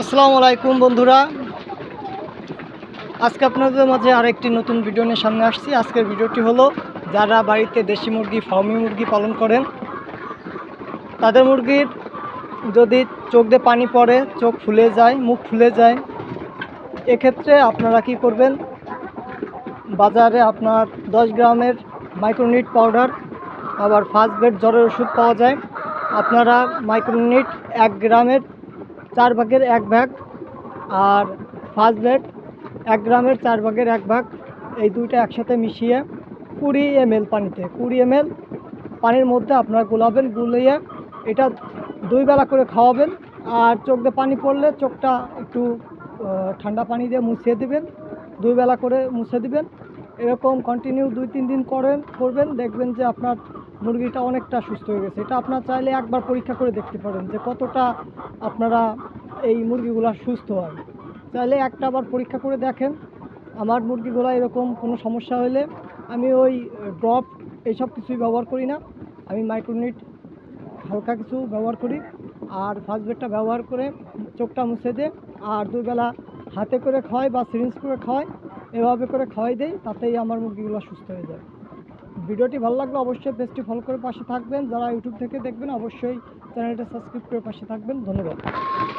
আসসালামু আলাইকুম বন্ধুরা। আজকে আপনাদের মাঝে আরেকটি নতুন ভিডিও নিয়ে সামনে আসছি। আজকের ভিডিওটি হলো, যারা বাড়িতে দেশি মুরগি, ফার্মি মুরগি পালন করেন, তাদের মুরগির যদি চোখ দিয়ে পানি পড়ে, চোখ ফুলে যায়, মুখ ফুলে যায়, এক্ষেত্রে আপনারা কি করবেন? বাজারে আপনার দশ গ্রামের মাইক্রোনিট পাউডার আবার ফার্স্ট বেড জ্বরের ওষুধ পাওয়া যায়। আপনারা মাইক্রোনিট এক গ্রামের চার ভাগের এক ভাগ আর ফার্স্ট বেড এক গ্রামের চার ভাগের এক ভাগ, এই দুইটা একসাথে মিশিয়ে কুড়ি এম পানিতে, কুড়ি এম পানির মধ্যে আপনারা গুলাবেন, গুলিয়ে এটা দুই বেলা করে খাওয়াবেন আর চোখ দিয়ে পানি পড়লে চোখটা একটু ঠান্ডা পানি দিয়ে মুছিয়ে দিবেন, দুই বেলা করে মুছে দিবেন। এরকম কন্টিনিউ দুই তিন দিন করেন, করবেন, দেখবেন যে আপনার মুরগিটা অনেকটা সুস্থ হয়ে গেছে। এটা আপনার চাইলে একবার পরীক্ষা করে দেখতে পারেন যে কতটা আপনারা এই মুরগিগুলো সুস্থ হয়। চাইলে একটা আবার পরীক্ষা করে দেখেন। আমার মুরগিগুলো এরকম কোনো সমস্যা হলে আমি ওই ড্রপ এইসব কিছুই ব্যবহার করি না। আমি মাইক্রোনিট হালকা কিছু ব্যবহার করি। আর ফার্স্ট বেডটা ব্যবহার করে চোখটা মুছে দে আর দুবেলা হাতে করে খাওয়াই বা সিরিঞ্জ করে খাওয়াই। এভাবে করে খাওয়াই দেই, তাতেই আমার মুরগিগুলো সুস্থ হয়ে যায়। ভিডিওটি ভালো লাগলে অবশ্যই পেজটি ফলো করে পাশে থাকবেন। যারা ইউটিউব থেকে দেখবেন, অবশ্যই চ্যানেলটা সাবস্ক্রাইব করে পাশে থাকবেন। ধন্যবাদ।